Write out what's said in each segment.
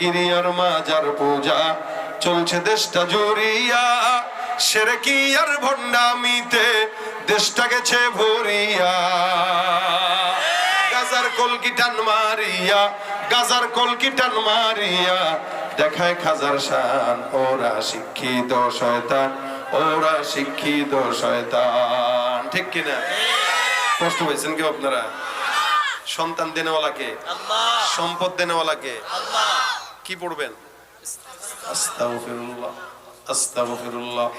পীরগিরি আর মাজার পূজা। চলছে দেশটা জুড়িয়া সেরে কি আর ভণ্ডামিতে দেশটা গেছে ভরিয়া। গাজার কলকি টান মারিয়া গাজার কলকি টান মারিয়া। দেখায় খাজার শান ওরা শিক্ষিত শয়তান ওরা শিক্ষিত শয়তান। ঠিক কিনা কষ্ট হয়েছেন কেউ আপনারা? সন্তান দেনেওয়ালাকে? সম্পদ দেনেওয়ালাকে? কি পড়বেন? আস্তাগফিরুল্লাহ আস্তাগফিরুল্লাহ।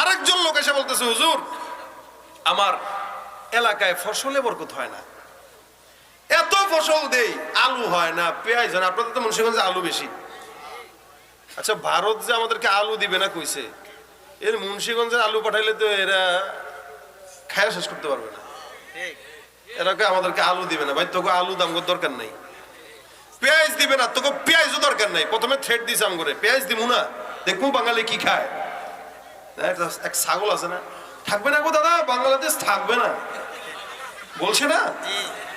আরেকজন লোক এসে বলতেছে হুজুর আমার এলাকায় ফসলে বরকত হয় না। এত ফসল দেই আলু হয় না পেঁয়াজ হয় না। আপনাদের তো মুন্সিগঞ্জে আলু বেশি। আচ্ছা ভারত যে আমাদেরকে আলু দিবে না কইছে এর মুন্সিগঞ্জের আলু পাঠাইলে তো এরা খায়া শেষ করতে পারবে না। এরাকে আমাদেরকে আলু দিবে না। ভাই তোকে আলু দাম দরকার নাই। পেঁয়াজ দিবে না, তোকে পেঁয়াজও দরকার নাই। প্রথমে থ্রেড দিস আম করে পেঁয়াজ দিব না দেখব বাঙালি কি খায়। এক ছাগল আছে না? থাকবে না গো দাদা, বাংলাদেশ থাকবে না। বলছে না?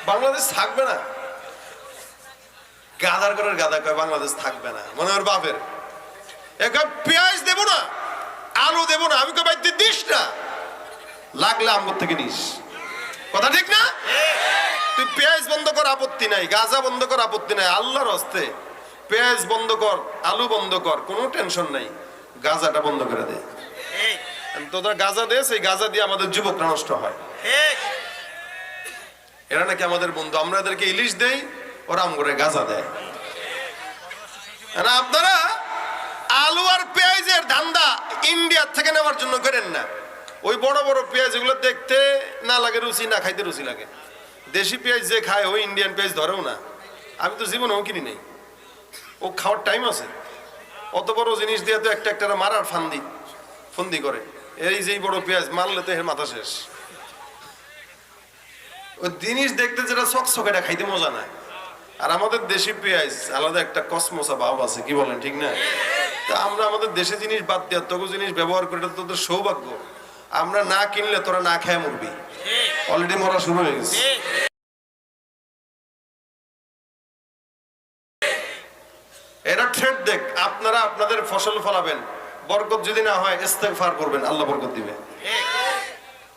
বাংলাদেশ থাকবে না। গাদার করার গাদা কয়, বাংলাদেশ থাকবে না। মনে ওর বাপের। একা পেঁয়াজ দেবো না, আলু দেবো না, আমি ভাই দিস না? লাগলে আমগর থেকে নিস। কথা ঠিক না? তুই পেঁয়াজ বন্ধ কর আপত্তি নাই। গাজা বন্ধ কর আপত্তি নাই। আল্লাহর হস্তে পেঁয়াজ বন্ধ কর আলু বন্ধ কর কোনো টেনশন নাই। গাজাটা বন্ধ করে দে। তোরা গাজা দে সেই গাজা দিয়ে আমাদের যুবকরা নষ্ট হয়। এরা নাকি আমাদের বন্ধু আমরা এদেরকে ইলিশ দেই ওরা আম করে গাজা দেয়। আপনারা আলু আর পেঁয়াজের ধান্দা ইন্ডিয়ার থেকে নেওয়ার জন্য করেন না। ওই বড় বড় পেঁয়াজ এগুলো দেখতে না লাগে রুচি না খাইতে রুচি লাগে। দেশি পেঁয়াজ যে খায়, ওই ইন্ডিয়ান পেঁয়াজ ধরেও না। আমি তো জীবনেও কিনি নেই। ও খাওয়ার টাইম আছে। অত বড় জিনিস দিয়ে তো একটা একটা মারার ফান্দি, ফন্দি করে। এই যেই বড় পেঁয়াজ, মারলে তো এর মাথা শেষ। ওই জিনিস দেখতে যেটা চকচকে, এটা খাইতে মজা নাই। আর আমাদের দেশি পেঁয়াজ, আলাদা একটা কসমসা ভাব আছে, কি বলেন, ঠিক না? তা আমরা আমাদের দেশে জিনিস বাদ দেওয়ার তবু জিনিস ব্যবহার করে, এটা তোদের সৌভাগ্য। আমরা না কিনলে তোরা না খায় মরবি। অলরেডি মরা শুরু হয়ে গেছে। এরা ঠেট দেখ, আপনারা আপনাদের ফসল ফলাবেন। বরকত যদি না হয়, ইস্তেগফার করবেন, আল্লাহ বরকত দিবে।